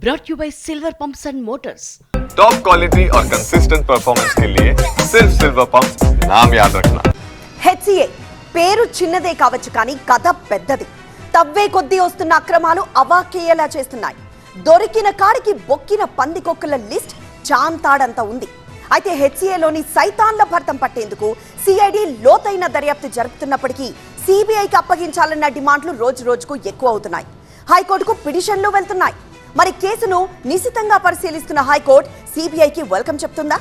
brought you by Silver Pumps and Motors. Top quality और consistent performance के लिए सिर्फ सिल्वर पंप नाम याद रखना హెచ్సిఏ పేరు చిన్నదే కావచ్చు కానీ కథ పెద్దది తవ్వే కొద్దీ వస్తున్న అక్రమాలు అవాకేయేలా చేస్తున్నాయి దొరికిన కాడికి బొక్కిన పందికొక్కుల లిస్ట్ చాంతాడంత ఉంది అయితే హెచ్సిఏలోని సైతాన్ల భర్తం పట్టేందుకు సిఐడి లోతైన దర్యాప్తు జరుపుతున్నప్పటికీ సిబిఐకి అప్పగించాలన్న డిమాండ్లు రోజు రోజుకు ఎక్కువ అవుతున్నాయి హైకోర్టుకు పిటిషన్లు వెళ్తున్నాయి మరి కేసును నిశితంగా పరిశీలిస్తున్న హైకోర్టు సిబిఐకి వెల్కమ్ చెప్తుందా?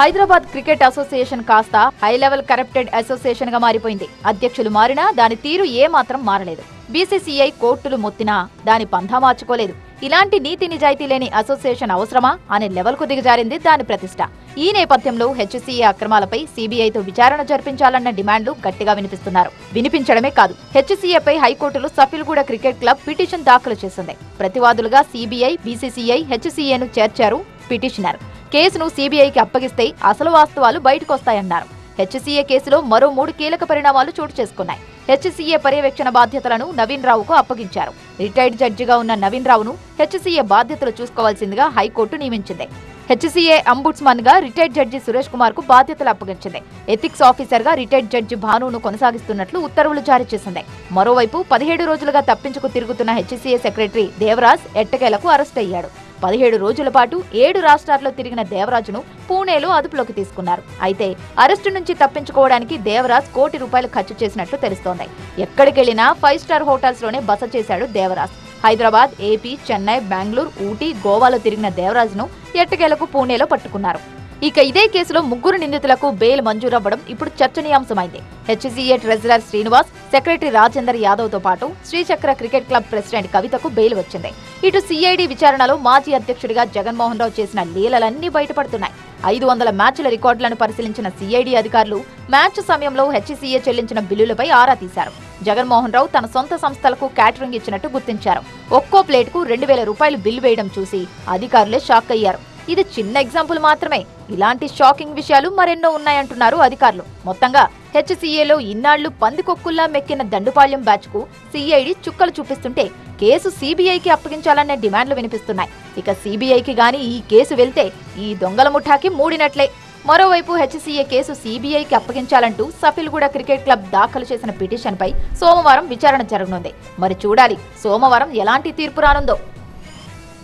హైదరాబాద్ క్రికెట్ అసోసియేషన్ కాస్త హై లెవెల్ కరప్టెడ్ అసోసియేషన్గా మారిపోయింది. అధ్యక్షులు మారినా దాని తీరు ఏమాత్రం మారలేదు. బీసీసీఐ కోర్టులు మొత్తినా దాని పంధా మార్చుకోలేదు. ఇలాంటి నీతి నిజాయితీ లేని అసోసియేషన్ అవసరమా అనే లెవెల్కు దిగజారింది దాని ప్రతిష్ట. ఈ నేపథ్యంలో హెచ్సీఏ అక్రమాలపై సీబీఐతో విచారణ జరిపించాలన్న డిమాండ్లు గట్టిగా వినిపిస్తున్నారు. వినిపించడమే కాదు హెచ్సీఏపై హైకోర్టులో సఫిల్గూడ క్రికెట్ క్లబ్ పిటిషన్ దాఖలు చేసింది. ప్రతివాదులుగా సీబీఐ బీసీసీఐ హెచ్సీఏను చేర్చారు పిటిషనర్. కేసును సీబీఐకి అప్పగిస్తే అసలు వాస్తవాలు బయటకొస్తాయన్నారు. హెచ్సీఏ కేసులో మరో మూడు కీలక పరిణామాలు చోటు చేసుకున్నాయి. హెచ్సీఏ పర్యవేక్షణ బాధ్యతలను నవీన్ రావుకు అప్పగించారు. రిటైర్డ్ జడ్జిగా ఉన్న నవీన్ రావును హెచ్సీఏ బాధ్యతలు చూసుకోవాల్సిందిగా హైకోర్టు నియమించింది. హెచ్సీఏ అంబుడ్స్మన్గా రిటైర్డ్ జడ్జి సురేష్ కుమార్కు బాధ్యతలు అప్పగించింది. ఎథిక్స్ ఆఫీసర్గా రిటైర్డ్ జడ్జి భానును కొనసాగిస్తున్నట్లు ఉత్తర్వులు జారీ చేసింది. మరోవైపు పదిహేడు రోజులుగా తప్పించుకు తిరుగుతున్న హెచ్సీఏ సెక్రటరీ దేవరాజ్ ఎట్టకేలకు అరెస్ట్ అయ్యాడు. పదిహేడు రోజుల పాటు ఏడు రాష్ట్రాల్లో తిరిగిన దేవరాజును పూణేలో అదుపులోకి తీసుకున్నారు. అయితే అరెస్టు నుంచి తప్పించుకోవడానికి దేవరాజ్ కోటి రూపాయలు ఖర్చు చేసినట్లు తెలుస్తోంది. ఎక్కడికెళ్ళినా ఫైవ్ స్టార్ హోటల్స్లోనే బస చేశాడు దేవరాజ్. హైదరాబాద్ ఏపీ చెన్నై బెంగళూరు ఊటీ గోవాలో తిరిగిన దేవరాజ్ను ఎట్టకేలకు పూణేలో పట్టుకున్నారు. ఇక ఇదే కేసులో ముగ్గురు నిందితులకు బెయిల్ మంజూరవ్వడం ఇప్పుడు చర్చనీయాంశమైంది. HCA treasurer Srinivas secretary Rajender యాదవ్తో పాటు శ్రీచక్ర క్రికెట్ క్లబ్ ప్రెసిడెంట్ కవితకు బెయిల్ వచ్చింది. ఇటు సిఐడి విచారణలో మాజీ అధ్యక్షుడిగా జగన్మోహన్ రావు చేసిన లీలలన్నీ బయటపడుతున్నాయి. ఐదు వందల మ్యాచ్ల రికార్డులను పరిశీలించిన సిఐడి అధికారులు మ్యాచ్ సమయంలో హెచ్సీఏ చెల్లించిన బిల్లులపై ఆరా తీశారు. జగన్మోహన్ రావు తన సొంత సంస్థలకు క్యాటరింగ్ ఇచ్చినట్టు గుర్తించారు. ఒక్కో ప్లేట్కు రెండు వేల రూపాయలు బిల్లు వేయడం చూసి అధికారులే షాక్ అయ్యారు. ఇది చిన్న ఎగ్జాంపుల్ మాత్రమే. ఇలాంటి షాకింగ్ విషయాలు మరెన్నో ఉన్నాయంటున్నారు అధికారులు. మొత్తంగా హెచ్సీఏలో ఇన్నాళ్ళు పందికొక్కుల్లా మెక్కిన దండుపాళ్యం బ్యాచ్కు సిఐడి చుక్కలు చూపిస్తుంటే కేసు సీబీఐకి అప్పగించాలనే డిమాండ్లు వినిపిస్తున్నాయి. ఇక సీబీఐకి గాని ఈ కేసు వెళ్తే ఈ దొంగల ముఠాకి మూడినట్లే. మరోవైపు హెచ్సీఏ కేసు సీబీఐకి అప్పగించాలంటూ సఫిల్గూడ క్రికెట్ క్లబ్ దాఖలు చేసిన పిటిషన్పై సోమవారం విచారణ జరగనుంది. మరి చూడాలి సోమవారం ఎలాంటి తీర్పు రానుందో.